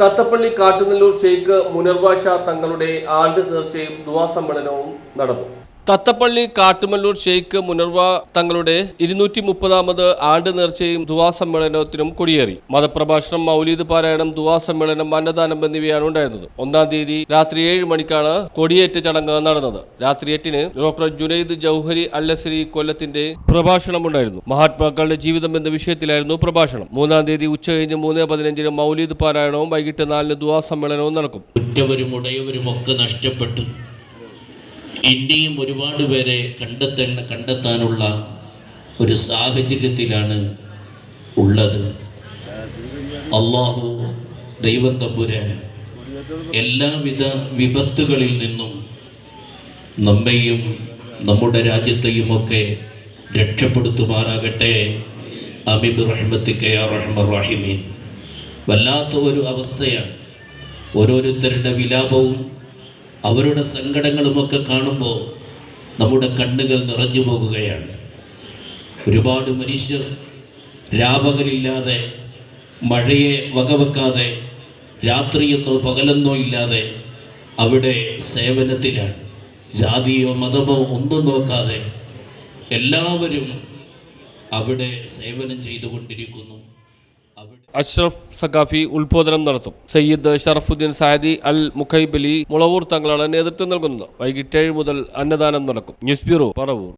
Thathappilly Kattunallur Sheikh മുനർവാഷ തങ്ങളുടെ ആണ്ട് നേർച്ചയും ദുവാ സമ്മേളനവും നടന്നു. തത്തപ്പള്ളി കാട്ടുമല്ലൂർ ഷെയ്ഖ് മുനർവ തങ്ങളുടെ ഇരുന്നൂറ്റി മുപ്പതാമത് ആണ്ട് നേർച്ചയും ദുവാ സമ്മേളനത്തിനും കൊടിയേറി. മതപ്രഭാഷണം മൗലീദ് പാരായണം ദുവാ സമ്മേളനം അന്നദാനം എന്നിവയാണ് ഉണ്ടായിരുന്നത്. ഒന്നാം തീയതി രാത്രി ഏഴ് മണിക്കാണ് കൊടിയേറ്റ് ചടങ്ങ് നടന്നത്. രാത്രി എട്ടിന് ഡോക്ടർ ജുനൈദ് ജൌഹരി അല്ലശ്രീ കൊല്ലത്തിന്റെ പ്രഭാഷണം ഉണ്ടായിരുന്നു മഹാത്മാക്കളുടെ ജീവിതം എന്ന വിഷയത്തിലായിരുന്നു പ്രഭാഷണം. മൂന്നാം തീയതി ഉച്ചകഴിഞ്ഞ് മൂന്ന് പതിനഞ്ചിന് മൗലീദ് പാരായണവും വൈകിട്ട് നാലിന് ദുവാ സമ്മേളനവും നടക്കും. ഉറ്റവരും ഉടയവരും ഒക്കെ നഷ്ടപ്പെട്ടു ഇനിയും ഒരുപാട് പേരെ കണ്ടെത്തേണ്ട കണ്ടെത്താനുള്ള ഒരു സാഹചര്യത്തിലാണ് ഉള്ളത്. അള്ളാഹു ദൈവം തമ്പുരാൻ എല്ലാവിധ വിപത്തുകളിൽ നിന്നും നമ്മെയും നമ്മുടെ രാജ്യത്തെയും ഒക്കെ രക്ഷപ്പെടുത്തുമാറാകട്ടെ അബിബ് റഹ്മത്തിക്കയാഹിമീൻ വല്ലാത്ത ഒരു അവസ്ഥയാണ് ഓരോരുത്തരുടെ വിലാപവും അവരുടെ സങ്കടങ്ങളുമൊക്കെ കാണുമ്പോൾ നമ്മുടെ കണ്ണുകൾ നിറഞ്ഞു പോകുകയാണ്. ഒരുപാട് മനുഷ്യർ രാപകലില്ലാതെ മഴയെ വകവെക്കാതെ രാത്രിയെന്നോ പകലെന്നോ ഇല്ലാതെ അവിടെ സേവനത്തിലാണ്. ജാതിയോ മതമോ ഒന്നും നോക്കാതെ എല്ലാവരും അവിടെ സേവനം ചെയ്തുകൊണ്ടിരിക്കുന്നു. അഷ്റഫ് സഖാഫി ഉദ്ബോധനം നടത്തും. സയ്യിദ് ഷറഫുദ്ദീൻ സാദി അൽ മുഖൈബലി മുളവൂർ തങ്ങളാണ് നേതൃത്വം നൽകുന്നത്. വൈകിട്ട് ഏഴ് മുതൽ അന്നദാനം നടക്കും. News bureau Paravur.